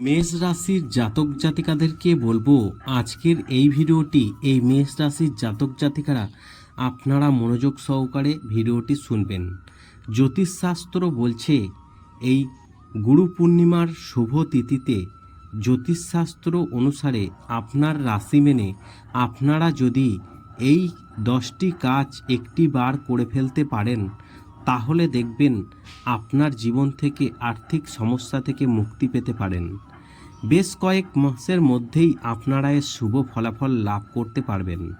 মেষ রাশির জাতক জাতিকাদেরকে বলব, আজকের এই ভিডিওটি এই মেষ রাশির জাতক জাতিকারা আপনারা মনোযোগ সহকারে ভিডিওটি শুনবেন। জ্যোতিষশাস্ত্র বলছে, এই গুরু পূর্ণিমার শুভ তিথিতে জ্যোতিষশাস্ত্র অনুসারে আপনার রাশি মেনে আপনারা যদি এই দশটি কাজ একটি বার করে ফেলতে পারেন, তাহলে দেখবেন আপনার জীবন থেকে আর্থিক সমস্যা থেকে মুক্তি পেতে পারেন। বেশ কয়েক মাসের মধ্যেই আপনারা এর শুভ ফলাফল লাভ করতে পারবেন।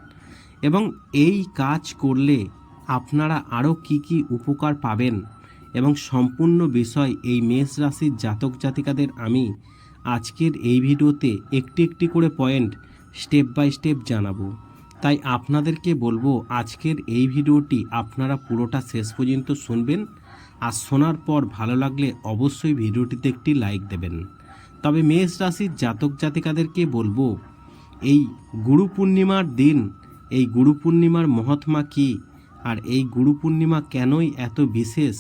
এবং এই কাজ করলে আপনারা আরও কি কি উপকার পাবেন এবং সম্পূর্ণ বিষয় এই মেষ রাশির জাতক জাতিকাদের আমি আজকের এই ভিডিওতে একটি একটি করে পয়েন্ট স্টেপ বাই স্টেপ জানাব। তাই আপনাদেরকে বলব আজকের এই ভিডিওটি আপনারা পুরোটা শেষ পর্যন্ত শুনবেন। আর শোনার পর ভালো লাগলে অবশ্যই ভিডিওটিতে একটি লাইক দেবেন। তবে মেষ রাশির জাতক জাতিকাদেরকে বলব, এই গুরু পূর্ণিমার দিন, এই গুরু পূর্ণিমার মহাত্মা কী, আর এই গুরু পূর্ণিমা কেনই এত বিশেষ,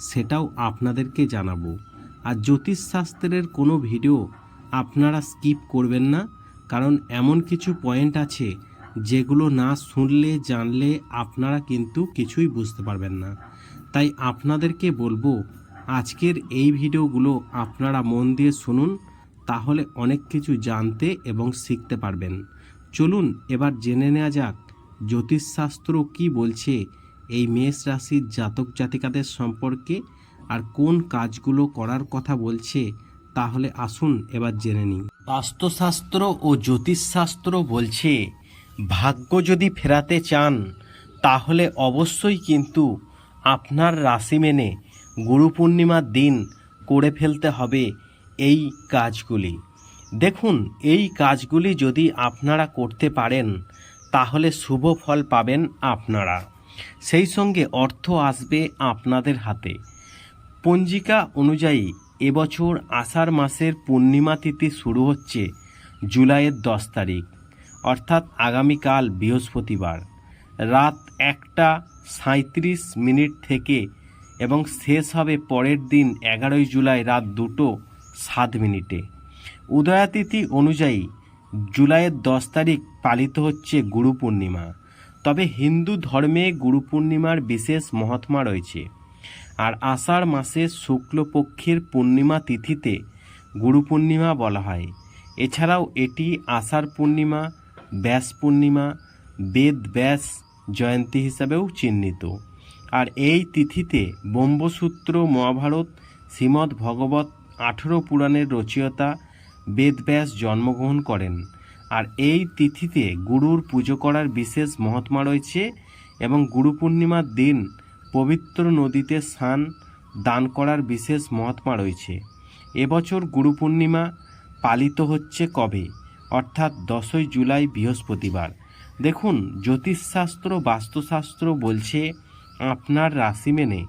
সেটাও আপনাদেরকে জানাব। আর জ্যোতিষশাস্ত্রের কোনো ভিডিও আপনারা স্কিপ করবেন না, কারণ এমন কিছু পয়েন্ট আছে, যেগুলো না শুনলে, জানলে আপনারা কিন্তু কিছুই বুঝতে পারবেন না। তাই আপনাদেরকে বলব আজকের এই ভিডিওগুলো আপনারা মন দিয়ে শুনুন, তাহলে অনেক কিছু জানতে এবং শিখতে পারবেন। চলুন এবার জেনে নেওয়া যাক, জ্যোতিষশাস্ত্র কি বলছে এই মেষ রাশির জাতক জাতিকাদের সম্পর্কে আর কোন কাজগুলো করার কথা বলছে, তাহলে আসুন এবার জেনে নিই। বাস্তুশাস্ত্র ও জ্যোতিষশাস্ত্র বলছে, ভাগ্য যদি ফেরাতে চান, তাহলে অবশ্যই কিন্তু আপনার রাশি মেনে গুরু পূর্ণিমার দিন করে ফেলতে হবে এই কাজগুলি। দেখুন, এই কাজগুলি যদি আপনারা করতে পারেন, তাহলে শুভ ফল পাবেন আপনারা। সেই সঙ্গে অর্থ আসবে আপনাদের হাতে। পঞ্জিকা অনুযায়ী এবছর আষাঢ় মাসের পূর্ণিমা তিথি শুরু হচ্ছে জুলাইয়ের দশ তারিখ, অর্থাৎ আগামীকাল বৃহস্পতিবার। রাত একটা সাঁত্রিশ মিনিট থেকে এবং শেষ হবে পরের দিন এগারোই জুলাই রাত দুটো সাত মিনিটে। উদয়াতিথি অনুযায়ী জুলাইয়ের দশ তারিখ পালিত হচ্ছে গুরু পূর্ণিমা। তবে হিন্দু ধর্মে গুরু পূর্ণিমার বিশেষ মহাত্মা রয়েছে। আর আষাঢ় মাসের শুক্লপক্ষের পূর্ণিমা তিথিতে গুরু পূর্ণিমা বলা হয়। এছাড়াও এটি আষাঢ় পূর্ণিমা, ব্যাস পূর্ণিমা, বেদ ব্যাস, জয়ন্তী হিসাবেও চিহ্নিত। আর এই তিথিতে ব্রহ্মসূত্র মহাভারত, শ্রীমদ্ ভগবত আঠেরো পুরাণের রচয়িতা বেদব্যাস জন্মগ্রহণ করেন। আর এই তিথিতে গুরুর পুজো করার বিশেষ মহাত্মা রয়েছে এবং গুরু পূর্ণিমার দিন পবিত্র নদীতে স্নান, দান করার বিশেষ মহাত্মা রয়েছে। এবছর গুরু পূর্ণিমা পালিত হচ্ছে কবে? অর্থাৎ দশই জুলাই বৃহস্পতিবার। দেখুন, জ্যোতিষশাস্ত্র, বাস্তুশাস্ত্র বলছে আপনার রাশি মেনে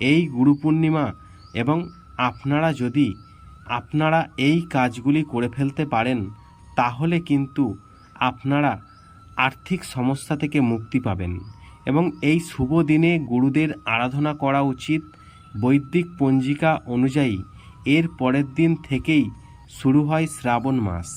এই গুরু পূর্ণিমা এবং আপনারা যদি আপনারা এই কাজগুলি করে ফেলতে পারেন, তাহলে কিন্তু আপনারা আর্থিক সমস্যা থেকে মুক্তি পাবেন। এবং এই শুভ দিনে গুরুদের আরাধনা করা উচিত। বৈদিক পঞ্জিকা অনুযায়ী এর পরের দিন থেকেই শুরু হয় শ্রাবণ মাস।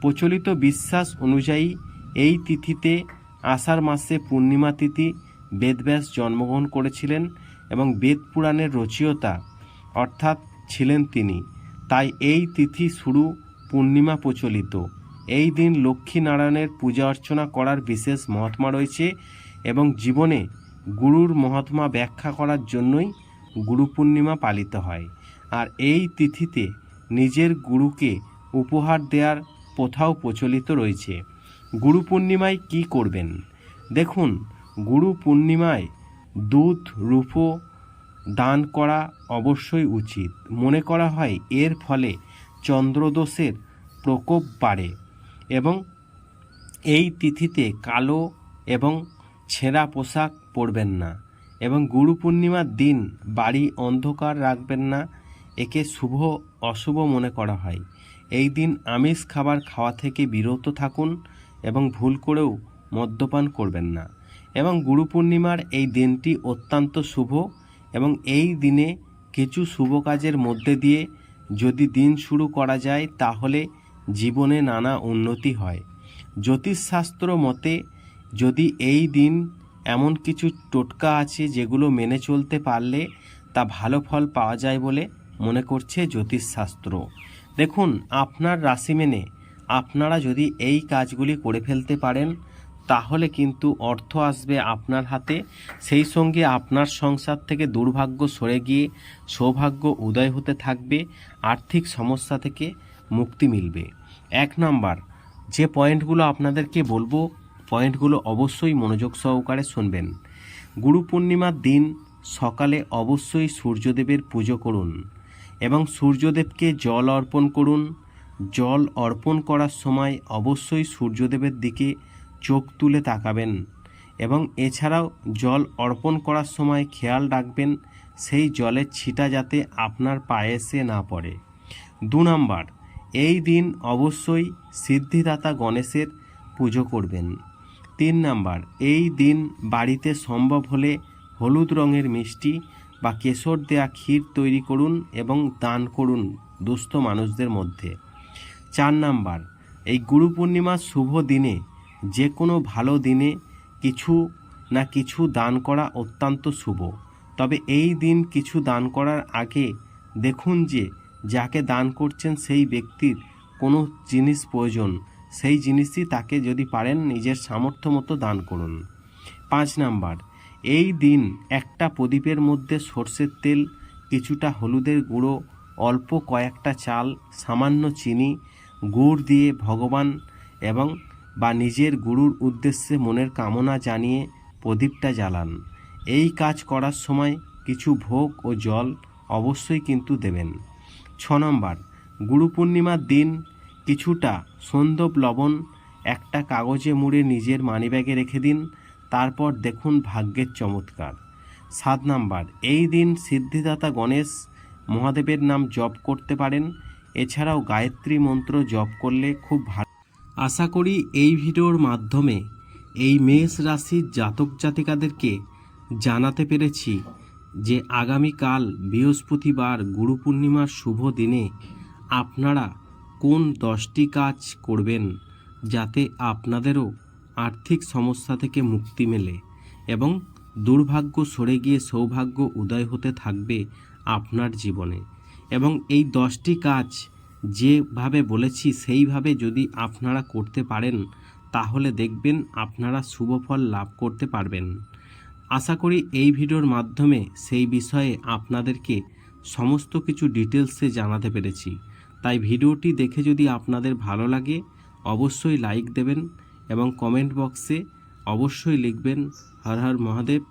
প্রচলিত বিশ্বাস অনুযায়ী এই তিথিতে আষাঢ় মাসে পূর্ণিমা তিথি বেদব্যাস জন্মগ্রহণ করেছিলেন এবং বেদ পুরাণের রচয়িতা অর্থাৎ ছিলেন তিনি। তাই এই তিথি শুরু পূর্ণিমা প্রচলিত। এই দিন লক্ষ্মী নারায়ণের পূজা অর্চনা করার বিশেষ মহাত্মা রয়েছে এবং জীবনে গুরুর মহাত্মা ব্যাখ্যা করার জন্যই গুরু পূর্ণিমা পালিত হয়। আর এই তিথিতে নিজের গুরুকে উপহার দেওয়ার প্রথাও প্রচলিত রয়েছে। গুরু পূর্ণিমায় কী করবেন? দেখুন গুরু পূর্ণিমায় দুধ, রূপো দান করা অবশ্যই উচিত। মনে করা হয়, এর ফলে চন্দ্রদোষের প্রকোপ বাড়ে এবং এই তিথিতে কালো এবং ছেঁড়া পোশাক পরবেন না এবং গুরু পূর্ণিমার দিন বাড়ি অন্ধকার রাখবেন না। একে শুভ, অশুভ মনে করা হয়। এই দিন আমিষ খাবার খাওয়া থেকে বিরত থাকুন এবং ভুল করেও মদ্যপান করবেন না। এবং গুরু পূর্ণিমার এই দিনটি অত্যন্ত শুভ এবং এই দিনে কিছু শুভ কাজের মধ্যে দিয়ে যদি দিন শুরু করা যায়, তাহলে জীবনে নানা উন্নতি হয়। জ্যোতিষশাস্ত্র মতে, যদি এই দিন এমন কিছু টোটকা আছে যেগুলো মেনে চলতে পারলে তা ভালো ফল পাওয়া যায় বলে মনে করছে জ্যোতিষশাস্ত্র। দেখুন, আপনার রাশি মেনে আপনারা যদি এই কাজগুলি করে ফেলতে পারেন তাহলে কিন্তু অর্থ আসবে আপনার হাতে। সেই সঙ্গে আপনার সংসার থেকে দুর্ভাগ্য সরে গিয়ে সৌভাগ্য উদয় হতে থাকবে, আর্থিক সমস্যা থেকে মুক্তি মিলবে। এক নাম্বার, যে পয়েন্টগুলো আপনাদেরকে বলব, পয়েন্টগুলো অবশ্যই মনোযোগ সহকারে শুনবেন। গুরু পূর্ণিমার দিন সকালে অবশ্যই সূর্যদেবের পুজো করুন এবং সূর্যদেবকে জল অর্পণ করুন। জল অর্পণ করার সময় অবশ্যই সূর্যদেবের দিকে চোখ তুলে তাকাবেন এবং এছাড়াও জল অর্পণ করার সময় খেয়াল রাখবেন, সেই জলের ছিটা যাতে আপনার পায়ে এসে না পড়ে। দু নম্বর, এই দিন অবশ্যই সিদ্ধিদাতা গণেশের পুজো করবেন। তিন নাম্বার, এই দিন বাড়িতে সম্ভব হলে হলুদ রঙের মিষ্টি বা কেশর দেয়া ক্ষীর তৈরি করুন এবং দান করুন দুস্থ মানুষদের মধ্যে। চার নাম্বার, এই গুরু পূর্ণিমার শুভ দিনে যে কোনো ভালো দিনে কিছু না কিছু দান করা অত্যন্ত শুভ। তবে এই দিন কিছু দান করার আগে দেখুন যে, যাকে দান করছেন সেই ব্যক্তির কোনো জিনিস প্রয়োজন। সেই জিনিসই তাকে যদি পারেন নিজের সামর্থ্য মতো দান করুন। পাঁচ নাম্বার, এই দিন একটা প্রদীপের মধ্যে সর্ষের তেল, কিছুটা হলুদের গুঁড়ো, অল্প কয়েকটা চাল, সামান্য চিনি, গুড় দিয়ে ভগবান এবং বা নিজের গুরুর উদ্দেশ্যে মনের কামনা জানিয়ে প্রদীপটা জ্বালান। এই কাজ করার সময় কিছু ভোগ ও জল অবশ্যই কিন্তু দেবেন। ছ নম্বর, গুরু পূর্ণিমার দিন কিছুটা সন্দব লবণ, একটা কাগজে মুড়ে নিজের মানিব্যাগে রেখে দিন, তারপর দেখুন ভাগ্যের চমৎকার। সাত নাম্বার, এই দিন সিদ্ধিদাতা গণেশ মহাদেবের নাম জপ করতে পারেন, এছাড়াও গায়ত্রী মন্ত্র জপ করলে খুব ভালো আশা করি এই ভিডিওর মাধ্যমে এই মেষ রাশির জাতক জাতিকাদেরকে জানাতে পেরেছি যে আগামীকাল বৃহস্পতিবার গুরু পূর্ণিমার শুভ দিনে আপনারা কোন দশটি কাজ করবেন যাতে আপনাদেরও আর্থিক সমস্যা থেকে মুক্তি মেলে এবং দুর্ভাগ্য সরে গিয়ে সৌভাগ্য উদয় হতে থাকবে আপনার জীবনে। এবং এই দশটি কাজ যেভাবে বলেছি, সেইভাবে যদি আপনারা করতে পারেন, তাহলে দেখবেন আপনারা শুভ ফল লাভ করতে পারবেন। আশা করি এই ভিডিওর মাধ্যমে সেই বিষয়ে আপনাদেরকে সমস্ত কিছু ডিটেলসে জানাতে পেরেছি। তাই ভিডিওটি দেখে যদি আপনাদের ভালো লাগে, অবশ্যই লাইক দেবেন এবং কমেন্ট বক্সে অবশ্যই লিখবেন, হর হর মহাদেব।